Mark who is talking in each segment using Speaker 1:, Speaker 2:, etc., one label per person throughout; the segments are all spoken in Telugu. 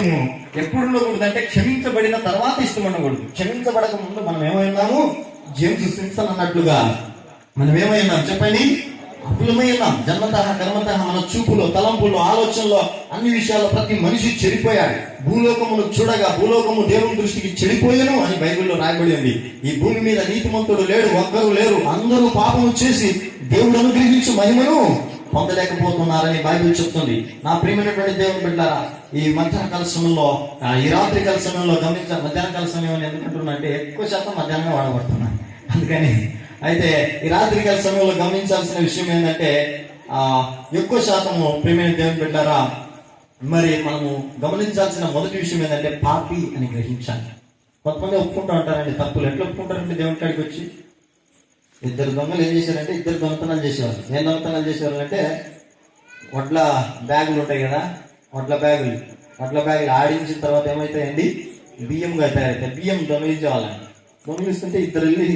Speaker 1: ఇష్టము ఎప్పుడు ఉండకూడదు అంటే క్షమించబడిన తర్వాత ఇష్టం ఉండకూడదు. క్షమించబడక ముందు మనం ఏమైనాము? జేమ్స్ సిన్సన్ అన్నట్లుగా మనం ఏమై చెప్పండి. అప్పులమై ఉన్నాం జన్మత కర్మత మన చూపులో తలంపులో ఆలోచనలో అన్ని విషయాల్లో ప్రతి మనిషి చెడిపోయాడు. భూలోకమును చూడగా భూలోకము దేవుని దృష్టికి చెడిపోయాను అని బైబిల్లో రాయబడి ఉంది. ఈ భూమి మీద నీతిమంతుడు లేడు ఒక్కరు లేరు. అందరూ పాపము చేసి దేవుడు అనుగ్రహించు మహిమను పొందలేకపోతున్నారని బైబిల్ చెప్తుంది. నా ప్రియమైనటువంటి దేవుని బిడ్డారా ఈ మధ్యాహ్న కాల సమయంలో ఈ రాత్రి కాల సమయంలో గమనించ మధ్యాహ్న కాల సమయం అని ఎందుకంటున్నా అంటే ఎక్కువ శాతం మధ్యాహ్నమే వాడబడుతున్నాను. అందుకని అయితే ఈ రాత్రి కాల సమయంలో గమనించాల్సిన విషయం ఏంటంటే ఆ ఎక్కువ శాతము ప్రియమైన దేవుని బిడ్డారా మరి మనము గమనించాల్సిన మొదటి విషయం ఏంటంటే పాపి అని గ్రహించాలి. కొంతమంది ఒప్పుకుంటూ ఉంటారండి తప్పులు. ఎట్లా ఒప్పుకుంటారంటే దేవుని కాడికి వచ్చి ఇద్దరు దొంగలు ఏం చేశారంటే ఇద్దరు దొంగతనాలు చేసేవారు ఏం దొంగతనాలు చేసేవాళ్ళు అంటే వడ్ల బ్యాగులు ఉంటాయి కదా వడ్ల బ్యాగులు. వడ్ల బ్యాగులు ఆడించిన తర్వాత ఏమవుతాయండి బియ్యంగా తయారవుతాయి బియ్యం దొంగలించేవాళ్ళని దొంగలిస్తుంటే ఇద్దరు వెళ్ళి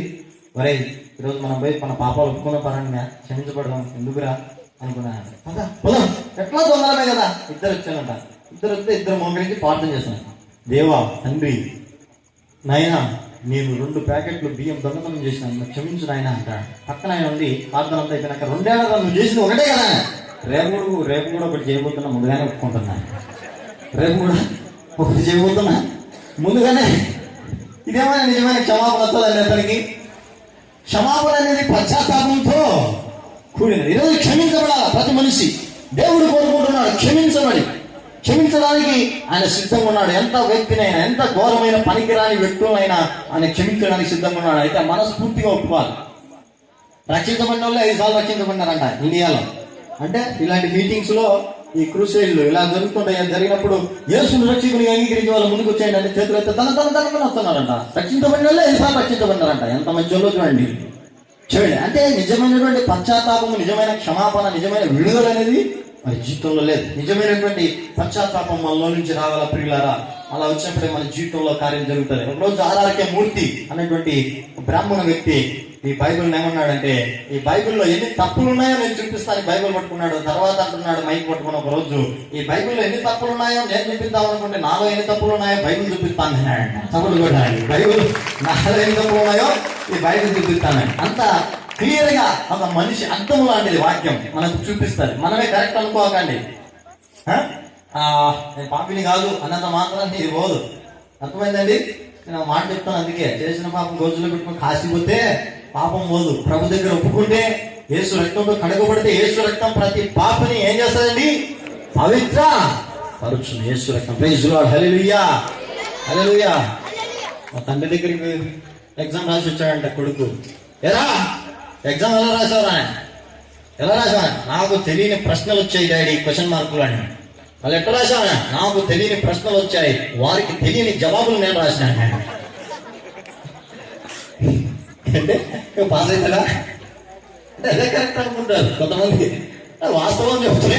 Speaker 1: ఒరే ఈరోజు మనం పోయి మన పాపాలు ఒప్పుకున్న పరంగా క్షమించబడదాం ఎందుకురా? అనుకున్నాను ఎట్లా దొంగలమే కదా. ఇద్దరు వచ్చానంట ఇద్దరు వస్తే ఇద్దరు మొంగలించి ప్రార్థన చేస్తున్నాను దేవా తండ్రి నాయనా నేను రెండు ప్యాకెట్లు బియ్యం దొంగతనం చేసినాను నన్ను క్షమించు నాయన పక్కన ఆయన ఉండి ప్రార్థన అంతా అయిపోయినాక రెండేళ్ళ నువ్వు చేసింది ఒకటే కదా? రేపు కూడా రేపు కూడా ఒకటి చేయబోతున్నా ముందుగానే ఒప్పుకుంటున్నా. రేపు కూడా ఒకటి చేయబోతున్నా ముందుగానే. ఇదేమైనా నిజమైన క్షమాపణ వస్తుందండి అతనికి? క్షమాపణ అనేది పశ్చాత్తాపంతో కూడినది. ఈరోజు క్షమించబడాలి ప్రతి మనిషి? దేవుడు కోరుకుంటున్నాడు క్షమించబడి. క్షమించడానికి ఆయన సిద్ధంగా ఉన్నాడు. ఎంత వ్యక్తినైనా ఎంత ఘోరమైన పనికిరాని వ్యక్తులైనా ఆయన క్షమించడానికి సిద్ధంగా ఉన్నాడు. అయితే మనస్ఫూర్తిగా ఒప్పుకోవాలి. రక్షించబడిన వాళ్ళు ఐదు సార్లు రక్షించబడినారంట ఇండియాలో. అంటే ఇలాంటి మీటింగ్స్లో ఈ క్రూసైడ్లు ఇలా జరుగుతుంటాయి. జరిగినప్పుడు యేసును రక్షకుని అంగీకరించి వాళ్ళు ముందుకు వచ్చేయండి అంటే చేతులు అయితే తన తన తనకుని వస్తున్నారంట. రక్షించబడిన వాళ్ళే ఐదు సార్లు రక్షించబడినారంట. ఎంత మంచి వాళ్ళు చూడండి. చూడండి అంటే నిజమైనటువంటి పశ్చాత్తాపము నిజమైన క్షమాపణ నిజమైన విడుదల అనేది మన జీవితంలో లేదు. నిజమైనటువంటి పశ్చాత్తాపం మనలో నుంచి రావాలా ప్రియులారా? అలా వచ్చినప్పుడే మన జీవితంలో కార్యం జరుగుతుంది. ఒకరోజు ఆరాలకే మూర్తి అనేటువంటి బ్రాహ్మణ వ్యక్తి ఈ బైబిల్ ఏమన్నాడంటే ఈ బైబిల్లో ఎన్ని తప్పులు ఉన్నాయో నేను చూపిస్తాను. బైబిల్ పట్టుకున్నాడు తర్వాత అంటున్నాడు మైక్ పట్టుకున్న ఒక రోజు ఈ బైబిల్లో ఎన్ని తప్పులు ఉన్నాయో నేను చూపిద్దాం అనుకుంటే నాలో ఎన్ని తప్పులు ఉన్నాయో బైబిల్ చూపిస్తాను. అన్నాడు. తప్పులు కూడా బైబిల్ నాలో ఎన్ని తప్పులు ఉన్నాయో ఈ బైబిల్ చూపిస్తాను. అంత క్లియర్గా ఒక మనిషి అర్థం లాంటిది వాక్యం మనకు చూపిస్తారు మనమే కరెక్ట్ అనుకోకండి. నేను పాపిని కాదు అన్నంత మాత్రం ఇది పోదు. అర్థమైందండి? నేను మాట చెప్తాను అందుకే. చేసిన పాపం గోజులో పెట్టుకుని కాసిపోతే పాపం పోదు. ప్రభు దగ్గర ఒప్పుకుంటే ఏసు రక్తంతో కడగబడితే యేసు రక్తం ప్రతి పాపని ఏం చేస్తుందండి? పవిత్ర పరుచును. ఏసు రక్తం. ప్రైజ్ లార్డ్ హల్లెలూయా హల్లెలూయా మా తండ్రి దగ్గరికి ఎగ్జామ్ రాసి వచ్చాడంట కొడుకు. ఎరా ఎగ్జామ్ ఎలా రాసావరా ఎలా రాసావా? నాకు తెలియని ప్రశ్నలు వచ్చాయి డాడీ. క్వశ్చన్ మార్కులు అని వాళ్ళు ఎట్లా రాసావా నాకు తెలియని ప్రశ్నలు వచ్చాయి. వారికి తెలియని జవాబులు నేను రాసినాను అంటే పాస్ అవుతారా అంటే అదే కరెక్ట్ అనుకుంటారు కొంతమంది. అది వాస్తవం చెప్తే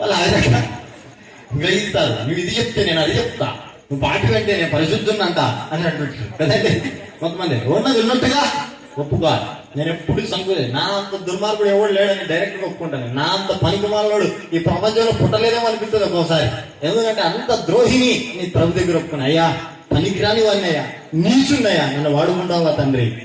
Speaker 1: వాళ్ళు అదే గ్రహిస్తారు. నువ్వు ఇది చెప్తే నేను అది చెప్తా. నువ్వు పాటి అంటే నేను పరిశుద్ధున్నంత అని అంటుంటారు కదండి కొంతమంది ఉన్నది ఉన్నట్టుగా ఒప్పుకోవాలి. నేను ఎప్పుడు సంకోలేదు నా అంత దుర్మార్గుడు ఎవడు లేడని డైరెక్ట్ ఒప్పుకుంటాను. నా అంత పనికి వాళ్ళోడు ఈ ప్రపంచంలో పుట్టలేదేమో అనిపిస్తుంది ఒక్కోసారి. ఎందుకంటే అంత ద్రోహిని నీ ప్రభు దగ్గర ఒప్పుకున్నా. అయ్యా పనికిరాని వాడిని అయ్యా నీచున్నయ్యా నన్ను వాడుకుంటావా తండ్రి.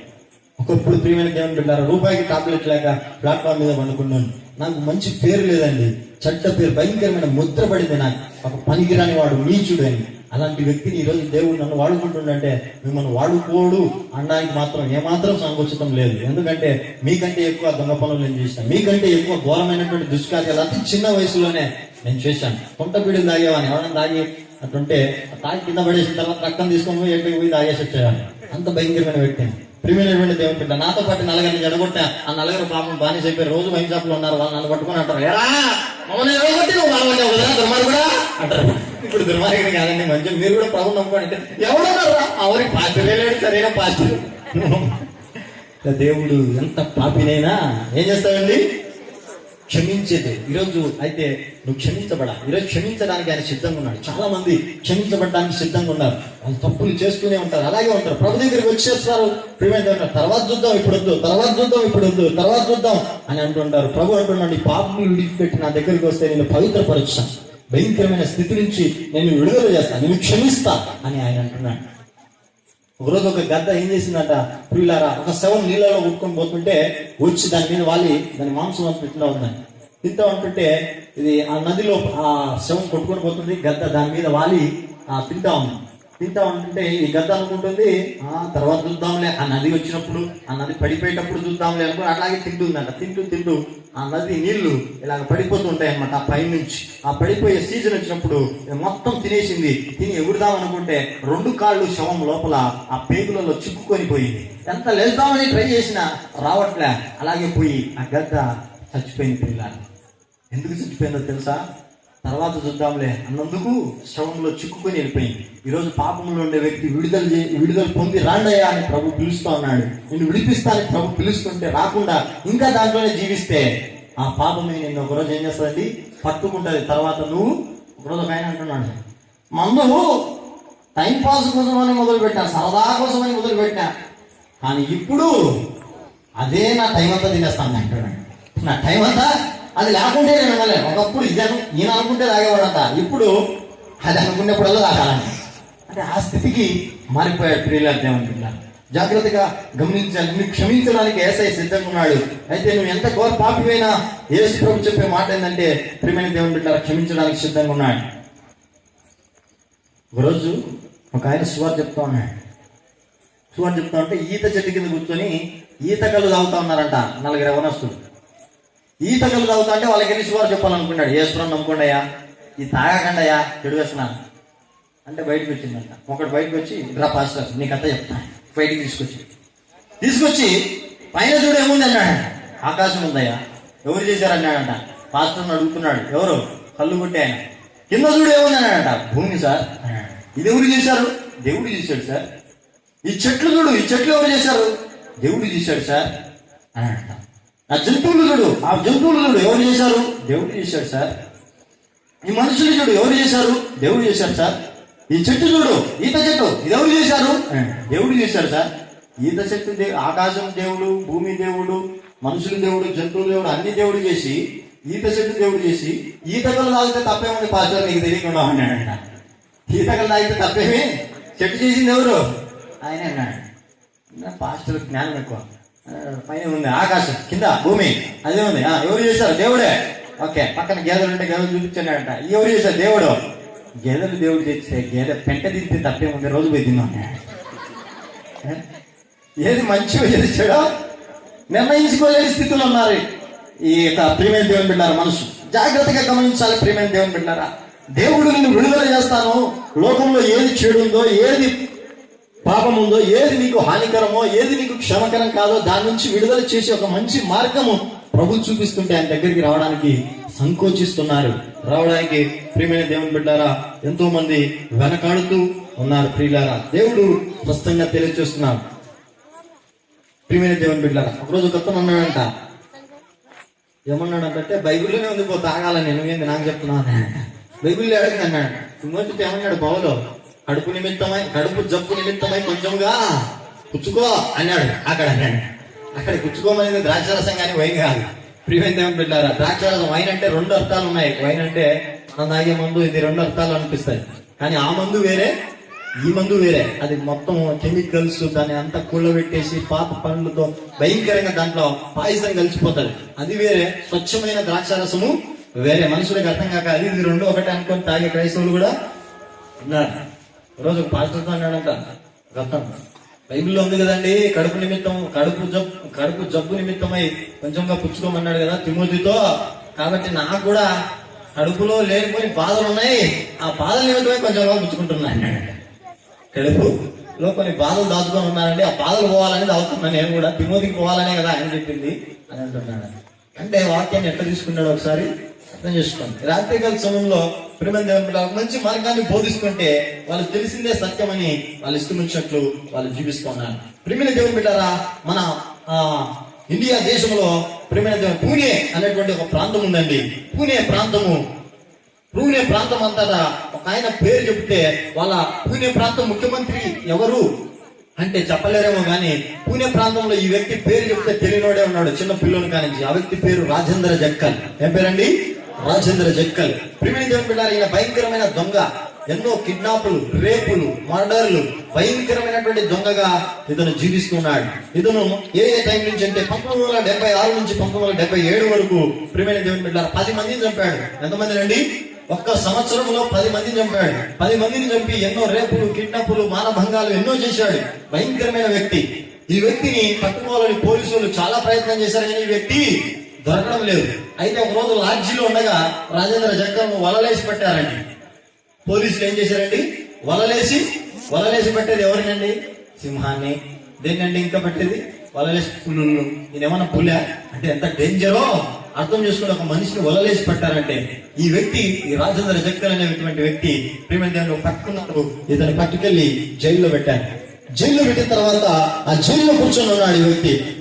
Speaker 1: ఒకప్పుడు ప్రియమైన దేవుని బిడ్డారు రూపాయికి టాబ్లెట్ లేక ప్లాట్ఫామ్ మీద పండుకున్నాను. నాకు మంచి పేరు లేదండి. చెడ్డ పేరు భయంకరమైన ముద్ర పడింది నాకు. ఒక పనికిరాని వాడు నీచుడు అని అలాంటి వ్యక్తిని ఈరోజు దేవుడు నన్ను వాడుకుంటుండంటే మిమ్మల్ని వాడుకోడు అనడానికి మాత్రం ఏమాత్రం సంకోచితం లేదు. ఎందుకంటే మీకంటే ఎక్కువ దొంగ పనులు నేను చేశాను. మీకంటే ఎక్కువ ఘోరమైనటువంటి దుష్కార్యాలు అతి చిన్న వయసులోనే నేను చేశాను. కొంత పీడులు తాగేవాని ఎవరైనా తాగి అటుంటే తాగి కింద పడేసిన తర్వాత రక్తం తీసుకొని పోయి ఎక్కడికి పోయి తాగేసి వచ్చేవాడిని. అంత భయంకరమైన వ్యక్తిని ప్రియమైనటువంటి దేవుని బిడ్డ నాతో పాటు నలగరిని జడగొట్టా ఆ నలగరు పాపం బాని చెప్పి రోజు వైన్ షాప్లో ఉన్నారు. వాళ్ళు నన్ను పట్టుకొని అంటారు ఎరా మమ్మల్ని ఎడగొట్టి నువ్వు బాగా కూడా అంటారు. ఇప్పుడు దుర్మార్గుడు కాదండి మంచి. మీరు కూడా ప్రభు నమ్ముకోండి. ఎవడన్నారా ఎవరి ఎవరికి పాత్రలే లేడు సరైన పాత్ర దేవుడు ఎంత పాపినైనా ఏం చేస్తాడండి? క్షమించేది. ఈరోజు అయితే నువ్వు క్షమించబడా. ఈరోజు క్షమించడానికి ఆయన సిద్ధంగా ఉన్నాడు. చాలా మంది క్షమించబడడానికి సిద్ధంగా ఉన్నారు. వాళ్ళు తప్పులు చేస్తూనే ఉంటారు. అలాగే ఉంటారు. ప్రభు దగ్గరికి వచ్చేస్తారు. ప్రియమైన తర్వాత చూద్దాం ఇప్పుడు వద్దు. తర్వాత చూద్దాం ఇప్పుడు వద్దు. తర్వాత చూద్దాం అని అంటుంటారు. ప్రభు అంటున్నాడు ఈ పాపములు విడిచిపెట్టి నా దగ్గరికి వస్తే నేను పవిత్రపరుస్తాను. భయంకరమైన స్థితి నుంచి నేను విడుదల చేస్తాను నేను క్షమిస్తా అని ఆయన అంటున్నాడు. ఒకరోజు ఒక గద్ద ఏం చేసిందట ప్రియులారా ఒక శవం నీళ్ళలో ఉట్టుకొని పోతుంటే వచ్చి దాని మీద వాలి దాని మాంసం అంత ఇట్లా ఉందని. తింటా ఉంటుంటే ఇది ఆ నదిలో ఆ శవం కొట్టుకొని పోతుంది గద్ద దాని మీద వాలి ఆ తింటా ఉంది. తింటా ఉంటుంటే ఈ గద్ద అనుకుంటుంది ఆ తర్వాత చూద్దాంలే ఆ నది వచ్చినప్పుడు ఆ నది పడిపోయేటప్పుడు చూద్దాంలే అనుకుని అట్లాగే తింటుందంట తింటూ తింటూ ఆ నది నీళ్ళు ఇలాగ పడిపోతుంటాయి అనమాట ఆ పై నుంచి. ఆ పడిపోయే సీజన్ వచ్చినప్పుడు మొత్తం తినేసింది. తిని ఎగురుదాం అనుకుంటే రెండు కాళ్ళు శవం లోపల ఆ పేగులలో చిక్కుకొని పోయింది. ఎంత లేదామని ట్రై చేసినా రావట్లే. అలాగే పోయి ఆ గద్ద చచ్చిపోయింది పిల్ల ఎందుకు చచ్చిపోయిందో తెలుసా? తర్వాత చూద్దాంలే అన్నందుకు శవంలో చిక్కుకొని వెళ్ళిపోయింది. ఈరోజు పాపంలో ఉండే వ్యక్తి విడుదల విడుదల పొంది రాండయ్యా అని ప్రభు పిలుస్తూ ఉన్నాడు. నిన్ను విడిపిస్తానని ప్రభు పిలుస్తుంటే రాకుండా ఇంకా దాంట్లోనే జీవిస్తే. ఆ పాపమే నిన్ను ఒకరోజు ఏం చేస్తుందండి? పట్టుకుంటుంది. తర్వాత నువ్వు ఒకరోజు ఒక ఆయన అంటున్నాడు. మందు టైం పాస్ కోసమని మొదలుపెట్టా సరదా కోసమని మొదలుపెట్టా కానీ ఇప్పుడు అదే నా టైం అంతా తినేస్తాను అంటున్నాడు. నా టైం అంతా అది లేకుంటే నేను ఇవ్వలేను ఒకప్పుడు ఇదను నేను అనుకుంటే తాగేవాడంట. ఇప్పుడు అది అనుకునేప్పుడల్లా తాగాలని అంటే ఆ స్థితికి మారిపోయాడు ప్రియుల దేవుని జాగ్రత్తగా గమనించాలి. నువ్వు క్షమించడానికి ఏసై సిద్ధంగా ఉన్నాడు. అయితే నువ్వు ఎంత ఘోర పాపివైనా యేసు ప్రభు చెప్పే మాట ఏంటంటే ప్రియమైన దేవుని బిడ్డ క్షమించడానికి సిద్ధంగా ఉన్నాడు. ఒకరోజు ఒక ఆయన సువార్ చెప్తా ఉన్నాడు. సువార్ చెప్తా ఉంటే ఈత చెట్టు కింద కూర్చొని ఈత కళ్ళు తాగుతా ఉన్నారంట నలుగురు యవనస్తులు. ఈత కళ్ళు తాగుతా అంటే వాళ్ళకి ఎన్ని శుభాలు చెప్పాలనుకున్నాడు? ఏసుకుని నమ్ముకోండియా ఈ తాగకండయా చెడు వేస్తున్నాను అంటే బయటకు వచ్చిందంట. ఒకటి బయటకు వచ్చి రా పాస్టర్ నీకు అంతా చెప్తాను బయటికి తీసుకొచ్చి. తీసుకొచ్చి పైన చూడు ఏముంది అన్నాడు. ఆకాశం ఉందయ్యా. ఎవరు చేశారన్నాడంట పాస్టర్ని అడుగుతున్నాడు. ఎవరు? కళ్ళు కొట్టే ఆయన. కింద చూడు ఏముంది అన్నాడంట. భూమి సార్. ఇది ఎవరు చేశారు? దేవుడు చేశాడు సార్. ఈ చెట్లు చూడు. ఈ చెట్లు ఎవరు చేశారు? దేవుడు చేశాడు సార్. అన్నాడంట. ఆ జంతువులు చూడు ఆ జంతువులు చూడు ఎవరు చేశారు? దేవుడు చేశాడు సార్. ఈ మనుషులు చూడు ఎవరు చేశారు? దేవుడు చేశారు సార్. ఈ చెట్టు చూడు ఈత చెట్టు ఇది ఎవరు చేశారు? దేవుడు చేశారు సార్. ఈత చెట్టు ఆకాశం దేవుడు భూమి దేవుడు మనుషులు దేవుడు జంతువులు దేవుడు అన్ని దేవుడు చేసి ఈత చెట్టు దేవుడు చేసి ఈతకలు తాగితే తప్పేముంది పాస్టర్? నీకు తెలియకుండా ఉన్నాడంట ఈతకలు తాగితే తప్పేమి? చెట్టు చేసింది ఎవరు? ఆయన అన్నాడు. పాస్టర్ జ్ఞానం ఎక్కువ. పైన ఉంది ఆకాశం కింద భూమి. అదే ఉంది. ఆ, ఎవరు చేశారు? దేవుడే. ఓకే పక్కన గేదెలు ఉంటే గేదెలు చూపించాడంట ఎవరు చేశారు? దేవుడు. గేదెలు దేవుడు చేస్తే గేదె పెంట తింటే తప్పేముంది? రోజు పోయి తిన్నాను ఏ? ఏది మంచిగా ఏది నిర్ణయించుకోలేని స్థితిలో ఉన్నారు. ఈ యొక్క ప్రియమైన దేవుని బిడ్డారా మనసు జాగ్రత్తగా గమనించాలి ప్రియమైన దేవుని బిడ్డారా. దేవుడు నిన్ను విడుదల చేస్తాను. లోకంలో ఏది చెడు ఉందో ఏది పాపం ఉందో ఏది నీకు హానికరమో ఏది నీకు క్షమకరం కాదో దాని నుంచి విడుదల చేసే ఒక మంచి మార్గము ప్రభు చూపిస్తుంటే ఆయన దగ్గరికి రావడానికి సంకోచిస్తున్నారు. రావడానికి ప్రియమైన దేవుని బిడ్డారా ఎంతో మంది వెనకాడుతూ ఉన్నారు ప్రియులారా. దేవుడు స్పష్టంగా తెలియజేస్తున్నారు ప్రియమైన దేవుని బిడ్డారా ఒకరోజు కొత్త అన్నాడంట. ఏమన్నాడంటే బైబిల్లోనే ఉంది పో తాగాలని. ఏంది నాకు చెప్తున్నా బైబిల్లో అడిగింది అన్నాడు. తిమోతితో ఏమన్నాడు? బావలో కడుపు నిమిత్తమై కడుపు జబ్బు నిమిత్తమై కొంచెంగా పుచ్చుకో అన్నాడు. అక్కడ అన్నాడు అక్కడ పుచ్చుకోమనేది ద్రాక్షరసం కానీ వైన్ కాదు. ప్రియమైన దేవుని బిడ్డారా ద్రాక్షరసం వైన్ అంటే రెండు అర్థాలు ఉన్నాయి. వైన్ అంటే మనం తాగే మందు ఇది రెండు అర్థాలు అనిపిస్తాయి. కానీ ఆ మందు వేరే ఈ మందు వేరే. అది మొత్తం కెమికల్స్ దాన్ని అంతా కుళ్ళబెట్టేసి పాప పండ్లతో భయంకరంగా దాంట్లో పాయసం కలిసిపోతుంది. అది వేరే స్వచ్ఛమైన ద్రాక్షరసము వేరే. మనుషులకు అర్థం కాక అది ఇది రెండు ఒకటే అనుకొని తాగే క్రైస్తవులు కూడా ఉన్నారు. రోజు ఒక పాస్టర్తో అన్నాడంట రత్నం బైబిల్లో ఉంది కదండి కడుపు నిమిత్తం కడుపు జబ్బు కడుపు జబ్బు నిమిత్తమై కొంచెంగా పుచ్చుకోమన్నాడు కదా తిమోతితో. కాబట్టి నాకు కూడా కడుపులో లేనిపోయి బాధలు ఉన్నాయి. ఆ బాధల నిమిత్తమై కొంచెంగా పుచ్చుకుంటున్నాను అన్నాడు కడుపులో కొన్ని బాధలు దాచుకొని ఉన్నారండి. ఆ బాధలు పోవాలని దాగుతున్నాను నేను కూడా తిమోతికి పోవాలనే కదా ఆయన చెప్పింది. అని అంటున్నాడు అంటే వాక్యాన్ని ఎట్లా తీసుకున్నాడు ఒకసారి? అర్థం చేసుకోండి. రాత్రికాల సమయంలో ప్రేమ మంచి మార్గాన్ని బోధిస్తుంటే వాళ్ళు తెలిసిందే సత్యమని వాళ్ళు ఇష్టం వచ్చినట్లు వాళ్ళు జీవిస్తున్నారు. ప్రేమిన దేవుని బిడ్డారా మన ఆ ఇండియా దేశంలో ప్రేమైన దేవుని పూణే అనేటువంటి ఒక ప్రాంతం ఉందండి. పూణే ప్రాంతము. పూణే ప్రాంతం అంతటా ఒక ఆయన పేరు చెప్తే వాళ్ళ పూణే ప్రాంతం ముఖ్యమంత్రి ఎవరు అంటే చెప్పలేరేమో కానీ పూణే ప్రాంతంలో ఈ వ్యక్తి పేరు చెప్తే తెలియనోడే ఉన్నాడు చిన్న పిల్లోని కానీ ఆ వ్యక్తి పేరు రాజేంద్ర జక్కల్ ఏం పేరండి? రాజేంద్ర జక్కల్. ప్రిమిని పిల్లలు ఈయన భయంకరమైన దొంగ. ఎన్నో కిడ్నాపులు రేపులు మర్డర్లు భయంకరమైనటువంటి దొంగగా ఇతను జీవిస్తున్నాడు. ఇతను ఏ ఏ టైం నుంచి అంటే పంతొమ్మిది వందల డెబ్బై ఆరు నుంచి పంతొమ్మిది వందల డెబ్బై ఏడు వరకు ప్రిమిని దేవుని బిడ్డారు పది మందిని చంపాడు. ఎంతమంది అండి ఒక్క సంవత్సరంలో పది మందిని చంపాడు. పది మందిని చంపి ఎన్నో రేపులు కిడ్నాపులు మానభంగాలు ఎన్నో చేశాడు. భయంకరమైన వ్యక్తి. ఈ వ్యక్తిని పట్టుకోవాలని పోలీసులు చాలా ప్రయత్నం చేశారు. కానీ ఈ వ్యక్తి దొరకడం లేదు. అయితే ఒక రోజు లాడ్జిలో ఉండగా రాజేంద్ర జక్కను వలలేసి పెట్టారండి. పోలీసులు ఏం చేశారండి? వలలేసి వలలేసి పెట్టేది ఎవరినండి? సింహాన్ని. దేన్నండి ఇంకా పెట్టేది? వలలేసి పులులు ఇదేమన్నా పులే? అంటే ఎంత డేంజరో అర్థం చేసుకుని ఒక మనిషిని వలలేసి పెట్టారంటే ఈ వ్యక్తి ఈ రాజేంద్ర జక్కర్ అనేటువంటి వ్యక్తి ప్రేమ పట్టుకున్నారు ఇతను పట్టుకెళ్ళి జైల్లో పెట్టారు. జైల్లో పెట్టిన తర్వాత ఆ జైల్లో కూర్చొని ఉన్నాడు ఈ వ్యక్తి.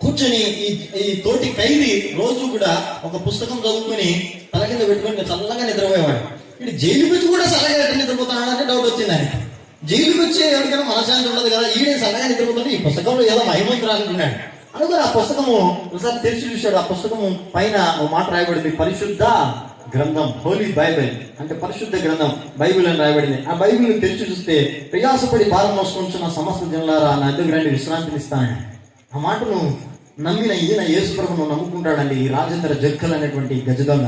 Speaker 1: కూర్చొని ఈ ఈ తోటి ఖైదీ రోజు కూడా ఒక పుస్తకం చదువుకుని తల కింద పెట్టుకుని చల్లగా నిద్రపోయేవాడు. ఇటు జైలుకి వచ్చి కూడా చల్లగా ఎట్లా నిద్రపోతున్నాడు డౌట్ వచ్చింది ఆయన జైలుకి వచ్చి ఎవరికైనా మనశాంతి ఉండదు కదా ఈడే చల్లగా నిద్రపోతుంటే ఈ పుస్తకంలో ఏదో మహిమంతులు అనుకున్నాడు అనుకుని ఆ పుస్తకము ఒకసారి తెరిచి చూశాడు ఆ పుస్తకము పైన ఒక మాట రాయబడింది పరిశుద్ధ గ్రంథం హోలీ బైబిల్ అంటే పరిశుద్ధ గ్రంథం బైబిల్ అని రాయబడింది. ఆ బైబిల్ తెరిచి చూస్తే ప్రయాసపడి భారం మోసుకుంటున్న సమస్త జనులారా నా దగ్గర రండి విశ్రాంతినిస్తాను ఆ మాటను నమ్మిన ఈయన యేసు ప్రభును నమ్ముకుంటాడండి ఈ రాజేంద్ర జక్కల్ అనేటువంటి గజదొంగ.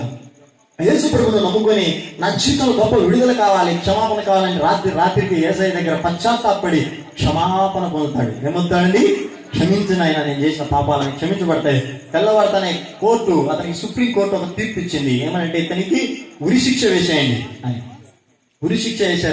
Speaker 1: యేసు ప్రభును నమ్ముకొని నా జీవితంలో గొప్ప విడుదల కావాలి క్షమాపణ కావాలని రాత్రి రాత్రికి ఏసఐ దగ్గర పశ్చాత్తాపడి క్షమాపణ పొందుతాడు. ఏమవుతాడండి క్షమించిన ఆయన నేను చేసిన పాపాలను క్షమించబడతాయి. తెల్లవారుతానే కోర్టు అతనికి సుప్రీం కోర్టు ఒక తీర్పు ఇచ్చింది ఏమనంటే ఇతనికి ఉరి శిక్ష వేసేయండి. అని ఉరిశిక్ష శిక్ష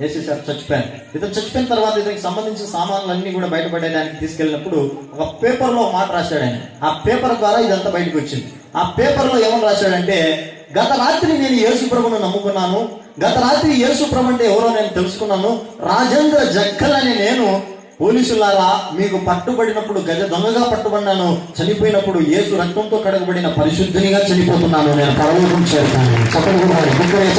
Speaker 1: వేశారు సార్ వేసేసారు ఇతను చచ్చిపోయిన తర్వాత ఇతనికి సంబంధించిన సామాన్లన్నీ కూడా బయటపడేదానికి తీసుకెళ్ళినప్పుడు ఒక పేపర్లో ఒక మాట రాశాడు ఆయన. ఆ పేపర్ ద్వారా ఇదంతా బయటకు వచ్చింది. ఆ పేపర్లో ఏమని రాశాడంటే గత రాత్రి నేను యేసు ప్రభును నమ్ముకున్నాను. గత రాత్రి యేసు ప్రభు అంటే ఎవరో నేను తెలుసుకున్నాను. రాజేంద్ర జక్కల్ అని నేను పోలీసులారా మీకు పట్టుబడినప్పుడు గజ దొంగగా పట్టుబడినాను. చనిపోయినప్పుడు యేసు రక్తంతో కడగబడిన పరిశుద్ధినిగా చనిపోతున్నాను. నేను పరలోకం చేరుతాను. చెప్పకూడదు బుక్కడే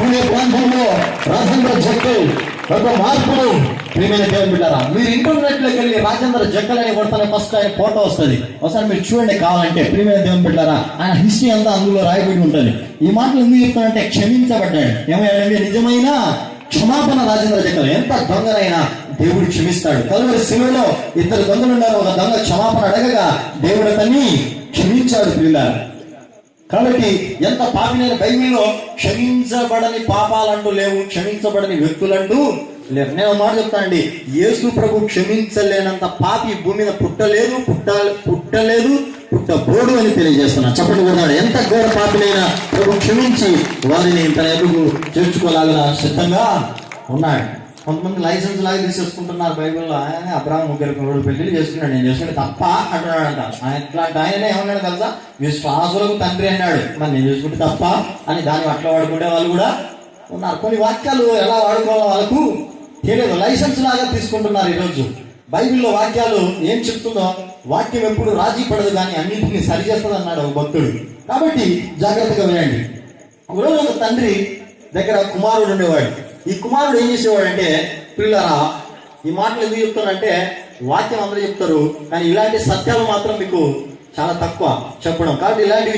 Speaker 1: పుణ్య ప్రాంతంలో రాజేంద్ర జక్కల్ ఒక మార్పులు ప్రియమైన దేవుని బిడ్డారా మీరు ఇంటర్నెట్లోకి వెళ్ళి రాజేంద్ర జక్కల్ అని కొడతానే ఫస్ట్ ఆయన ఫోటో వస్తుంది. ఒకసారి మీరు చూడండి కావాలంటే ప్రియమైన దేవుని బిడ్డారా ఆయన హిస్టరీ అంతా అందులో రాయబడి ఉంటుంది. ఈ మాటలు ఎందుకు చెప్తానంటే క్షమించబడ్డాడు. ఏమయ్యాడంటే నిజమైన క్షమాపణ రాజేంద్ర జక్కల్. ఎంత దొంగనైనా దేవుడు క్షమిస్తాడు. కలువరి శిలువలో ఇద్దరు దొంగలు ఉన్నారు. ఒక దొంగ క్షమాపణ అడగగా దేవుడు అతన్ని క్షమించాడు పిల్లలు కాబట్టి ఎంత పాపినైన బైబిల్లో క్షమించబడని పాపాలంటూ లేవు క్షమించబడని వ్యక్తులంటూ లేవు నేను మాట చెప్తా అండి. యేసు ప్రభు క్షమించలేనంత పాపి భూమి మీద పుట్టలేదు పుట్ట పుట్టలేదు పుట్టబోడు అని తెలియజేస్తున్నా. చెప్పండి కూడా ఎంత ఘోర పాపినైనా ప్రభు క్షమించి వారిని తన ఎదుగు చేర్చుకోలాగా సిద్ధంగా ఉన్నాడు. కొంతమంది లైసెన్స్ లాగా తీసేసుకుంటున్నారు బైబిల్లో. ఆయన అబ్రాహం ముగ్గురు మూడు పెళ్ళి చేసుకున్నాడు నేను చేసుకుంటే తప్ప అంటున్నాడంట ఆయన ఆయన ఏమన్నాడు కదా విశ్వాసులకు తండ్రి అన్నాడు. మరి నేను చేసుకుంటే తప్ప అని దాన్ని అట్లా వాడుకుంటే వాళ్ళు కూడా ఉన్నారు. కొన్ని వాక్యాలు ఎలా వాడుకోవాలో వాళ్ళకు తెలియదు. లైసెన్స్ లాగా తీసుకుంటున్నారు ఈరోజు. బైబిల్లో వాక్యాలు ఏం చెప్తుందో వాక్యం ఎప్పుడు రాజీ పడదు కానీ అన్నింటినీ సరి చేస్తుంది అన్నాడు ఒక భక్తుడు. కాబట్టి జాగ్రత్తగా వినండి. ఒకరోజు ఒక తండ్రి దగ్గర కుమారుడు ఉండేవాడు. ఈ కుమారుడు ఏం చేసేవాడంటే పిల్లరా ఈ మాటలు ఎందుకు చెప్తానంటే వాక్యం అందరూ చెప్తారు కానీ ఇలాంటి సత్యాలు మాత్రం మీకు చాలా తక్కువ చెప్పడం. కాబట్టి ఇలాంటి